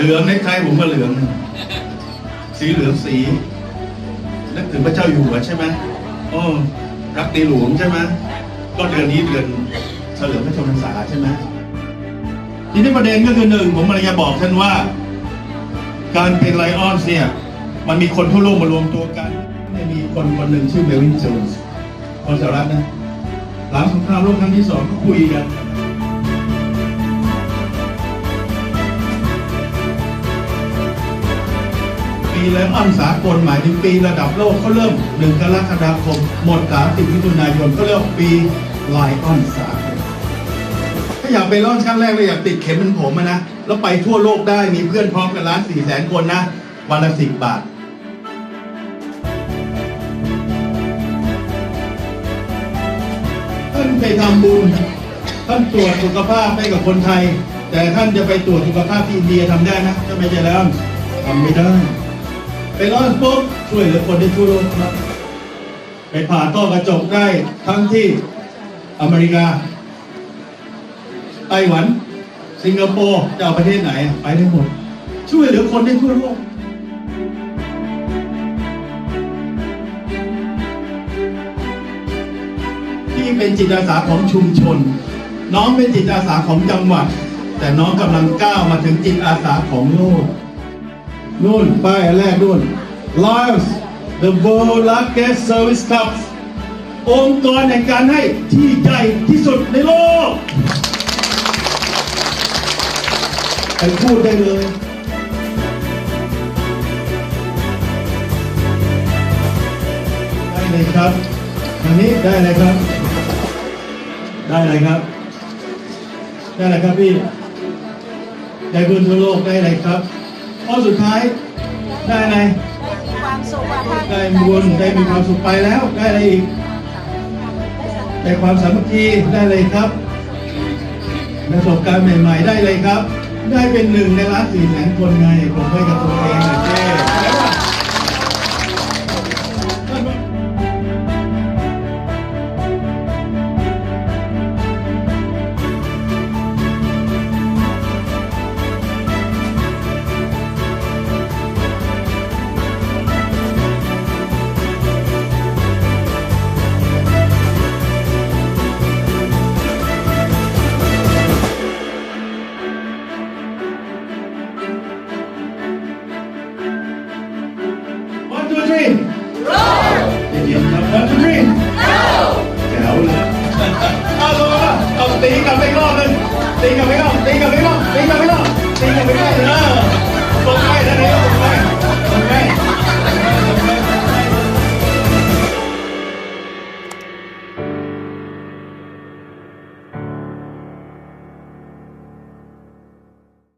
เหลืองในไทยผมก็เหลือง สีเหลืองสีนึกถึงพระเจ้าอยู่หัวใช่ไหมโอ้รักในหลวงใช่ไหมก็เดือนนี้เดือนเฉลิมพระชนมพรรษาใช่ไหมทีนี้ประเด็นก็คือหนึ่งผมกำลังจะบอกท่านว่า การเป็นไลออนส์เนี่ย มันมีคนทั่วโลกมารวมตัวกันเนี่ยมีคนคนหนึ่งชื่อเมวินโจนส์คนสหรัฐนะหลังสงครามโลกครั้งที่สองก็คุยกัน ปีไลออนสากลหมายถึงปีระดับโลกเขาเริ่มหนึ่งกรกฎาคม หมดสามสิบมิถุนายนก็เรียกว่าปีไลออนสากลถ้าอยากไปร่อนครั้งแรกเลยอยากติดเข็มเป็นผมนะแล้วไปทั่วโลกได้มีเพื่อนพร้อมกันล้านสี่แสนคนนะวันละสิบบาทท่านไปทำบุญท่านตรวจสุขภาพให้กับคนไทย แต่ท่านจะไปตรวจสุขภาพที่อินเดียทำได้นะถ้าไม่ใช่แล้วทำไม่ได้ ไปร้อนปุ๊บช่วยเหลือคนได้ทั่วโลกครับ ไปผ่าต้อกระจกได้ทั้งที่อเมริกา ไต้หวัน สิงคโปร์จะเอาประเทศไหน ไปได้หมด ช่วยเหลือคนได้ทั่วโลกที่เป็นจิตอาสาของชุมชน น้องเป็นจิตอาสาของจังหวัด แต่น้องกำลังก้าวมาถึงจิตอาสาของโลก นู่นป้ายแรกนู่น Lions the World Largest Service Cup องค์กรแห่งการให้ที่ใหญ่ที่สุดในโลกไปพูดได้เลยได้เลยครับทางนี้ได้เลยครับ ได้เลยครับ ได้เลยครับพี่ได้บุญทั่วโลกได้เลยครับ ข้อสุดท้าย ได้อะไรมีความสุขอะค่ะได้บุญได้มีความสุขไปแล้ว ได้อะไรอีกได้ความสามัคคีได้เลยครับประสบการณ์ใหม่ ๆ ได้เลยครับ ได้เป็นหนึ่งในล้านสี่แสนคนไงผมให้กับตัวเองนะ ตีกับไปอีกรอบหนึงตีกับไปอีกรอบตีกับไปอีกรอบตีกับไปอีกรอบตีกับไปอีกรอบเออตกไปแล้วเนี่ย